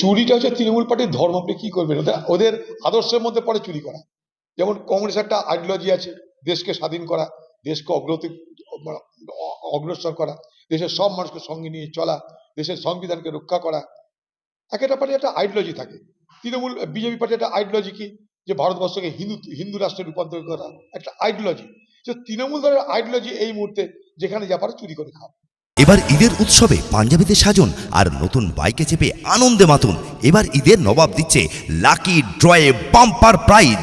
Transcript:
চুরিটা হচ্ছে তৃণমূল পার্টির ধর্ম আপনি কি করবেন? ওদের ওদের আদর্শের মধ্যে পড়ে চুরি করা। যেমন কংগ্রেস একটা আইডিওলজি আছে, দেশকে স্বাধীন করা, দেশকে অগ্রতি, অগ্রসর করা, দেশের সব মানুষকে সঙ্গে নিয়ে চলা, দেশের সংবিধানকে রক্ষা করা। এক একটা পার্টি একটা আইডিওলজি থাকে। তৃণমূল, বিজেপি পার্টি একটা আইডিওলজি কি? যে ভারতবর্ষকে হিন্দু হিন্দু রাষ্ট্রে রূপান্তর করা। একটা আইডিওলজি যে তৃণমূল দলের আইডিওলজি এই মুহূর্তে যেখানে যা পারে চুরি করে খাওয়া। এবার ঈদের উৎসবে পাঞ্জাবিতে সাজুন আর নতুন বাইকে চেপে আনন্দে মাতুন। এবার ঈদের নবাব দিচ্ছে লাকি ড্রয়ে বাম্পার প্রাইজ।